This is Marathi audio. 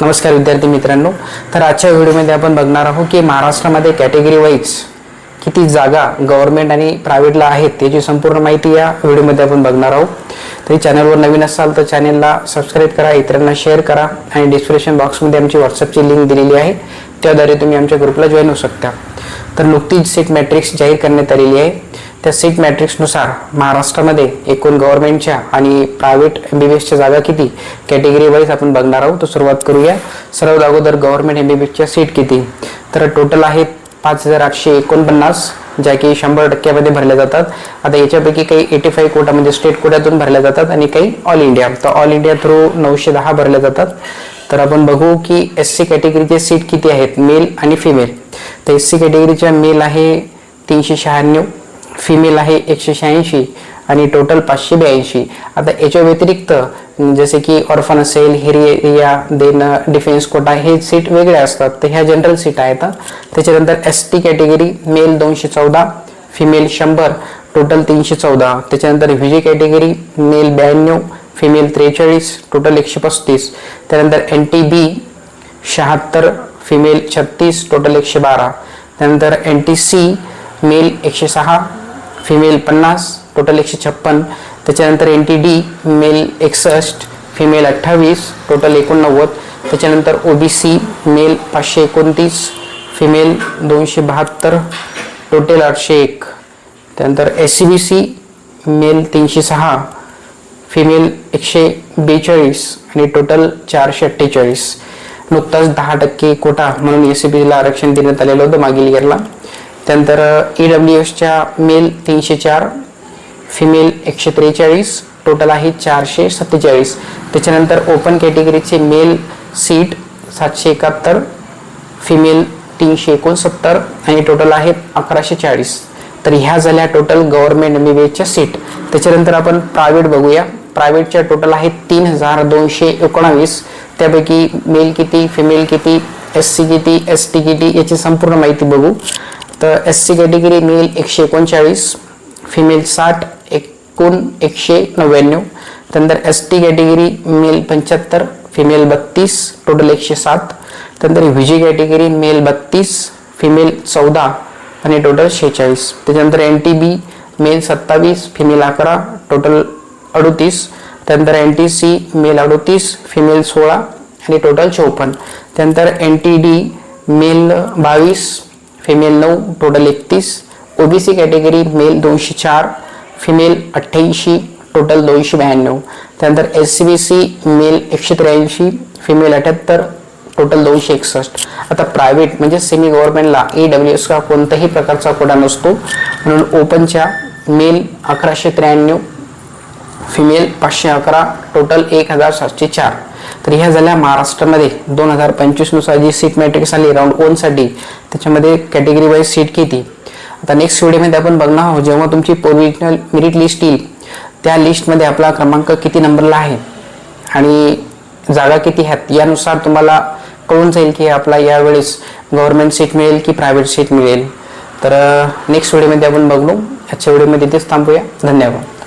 नमस्कार विद्यार्थी मित्रांनो तर आजच्या व्हिडिओमध्ये आपण बघणार आहोत की महाराष्ट्रामध्ये कॅटेगरी वाईज किती जागा गव्हर्नमेंट आणि प्रायव्हेटला आहेत त्याची संपूर्ण माहिती या व्हिडिओमध्ये आपण बघणार आहोत. तरी चॅनलवर नवीन असाल तर चॅनलला सबस्क्राईब करा इतरांना शेअर करा आणि डिस्क्रिप्शन बॉक्समध्ये आमची व्हॉट्सअपची लिंक दिलेली आहे. त्याद्वारे तुम्ही आमच्या ग्रुपला जॉईन होऊ शकता. तर नुकतीच एक मॅट्रिक्स जाहीर करण्यात आलेली आहे. त्या सीट मॅट्रिक्सनुसार महाराष्ट्रामध्ये एकूण गव्हर्नमेंटच्या आणि प्रायव्हेट एम बी बी एसच्या जागा किती? कॅटेगरी वाईज आपण बघणार आहोत. तर सुरुवात करूया. सर्वात अगोदर गव्हर्नमेंट एम बी बी एसच्या सीट किती? तर टोटल आहेत पाच हजार आठशे एकोणपन्नास ज्या की शंभर टक्क्यामध्ये भरल्या जातात. आता याच्यापैकी काही एटी फाईव्ह कोटा म्हणजे स्टेट कोट्यातून भरल्या जातात आणि काही ऑल इंडिया तर ऑल इंडिया थ्रू नऊशे दहा भरल्या जातात. तर आपण बघू की एस सी कॅटेगरीचे सीट किती आहेत? मेल आणि फिमेल तर एस सी कॅटेगरीच्या मेल आहे तीनशे शहाण्णव फिमेल आहे एकशे शहाऐंशी आणि टोटल पाचशे ब्याऐंशी. आता याच्या व्यतिरिक्त जसे की ऑर्फन असेल हिरिया देन डिफेन्स कोटा हे सीट वेगळे असतात. तर ह्या जनरल सीट आहेत. त्याच्यानंतर एस टी कॅटेगरी मेल दोनशे चौदा फिमेल शंभर टोटल तीनशे चौदा. त्याच्यानंतर व्ही कॅटेगरी मेल ब्याण्णव फिमेल त्रेचाळीस टोटल एकशे पस्तीस. त्यानंतर एन टी बी शहात्तर फिमेल छत्तीस टोटल एकशे बारा. त्यानंतर एन टी सी मेल एकशे सहा फिमेल पन्नास टोटल एकशे छप्पन. त्याच्यानंतर एन टी डी मेल एकसष्ट फिमेल अठ्ठावीस टोटल एकोणनव्वद. त्याच्यानंतर ओ बी सी मेल पाचशे एकोणतीस फिमेल दोनशे बहात्तर टोटल आठशे एक. त्यानंतर S C B C male तीनशे सहा फिमेल एकशे बेचाळीस आणि टोटल चारशे अठ्ठेचाळीस. नुकताच दहा टक्के कोटा म्हणून एस सी बीला आरक्षण देण्यात आलेलं होतं मागील इयरला. त्यानंतर ई डब्ल्यू एसच्या मेल तीनशे चार फिमेल एकशे त्रेचाळीस टोटल आहे चारशे सत्तेचाळीस. त्याच्यानंतर ओपन कॅटेगरीचे मेल सीट सातशे एकाहत्तर फिमेल तीनशे एकोणसत्तर आणि टोटल आहेत अकराशे चाळीस. तर ह्या झाल्या total government M B seat त्याच्यानंतर आपण प्रायव्हेट बघूया. प्रायव्हेटच्या टोटल आहेत तीन हजार दोनशे एकोणावीस. त्यापैकी मेल किती फिमेल किती एस सी किती एस टी किती याची संपूर्ण माहिती बघू. तर एस सी कॅटेगरी मेल एकशे एकोणचाळीस फिमेल साठ एकूण एकशे नव्याण्णव. त्यानंतर एस टी कॅटेगरी मेल पंच्याहत्तर फिमेल बत्तीस टोटल एकशे सात. त्यानंतर व्ही कॅटेगरी मेल बत्तीस फिमेल चौदा आणि टोटल शेहेचाळीस. त्याच्यानंतर एन टी बी मेल सत्तावीस फिमेल अकरा टोटल अडोतीस. त्यानंतर एन टी सी मेल अडोतीस फिमेल सोळा आणि टोटल चौपन्न. त्यानंतर एन टी डी मेल बावीस फिमेल नऊ टोटल एकतीस. ओबीसी कॅटेगरी मेल दोनशे चार फिमेल अठ्ठ्याऐंशी टोटल दोनशे ब्याण्णव. त्यानंतर S C B C male एकशे त्र्याऐंशी फिमेल अठ्याहत्तर टोटल दोनशे एकसष्ट. आता प्रायव्हेट म्हणजे सेमी गव्हर्नमेंटला ए डब्ल्यू एस का कोणत्याही प्रकारचा कोडा नसतो. म्हणून ओपनच्या मेल अकराशे त्र्याण्णव फिमेल पाचशे अकरा टोटल एक हजार सातशे चार. तर ह्या झाल्या महाराष्ट्रामध्ये. दोन हजार पंचवीसनुसार जी सीट मॅट्रिक्स आली राऊंड ओनसाठी त्याच्यामध्ये कॅटेगरी वाईज सीट किती? आता नेक्स्ट व्हिडिओमध्ये आपण बघणार आहोत जेव्हा तुमची प्रोविजनल मेरिट लिस्ट येईल त्या लिस्टमध्ये आपला क्रमांक किती नंबरला आहे? आणि जागा किती आहेत? यानुसार तुम्हाला कळून जाईल की आपला यावेळेस गव्हर्नमेंट सीट मिळेल की प्रायव्हेट सीट मिळेल. तर नेक्स्ट व्हिडिओमध्ये आपण बघू. आजच्या व्हिडिओमध्ये तेच थांबूया. धन्यवाद.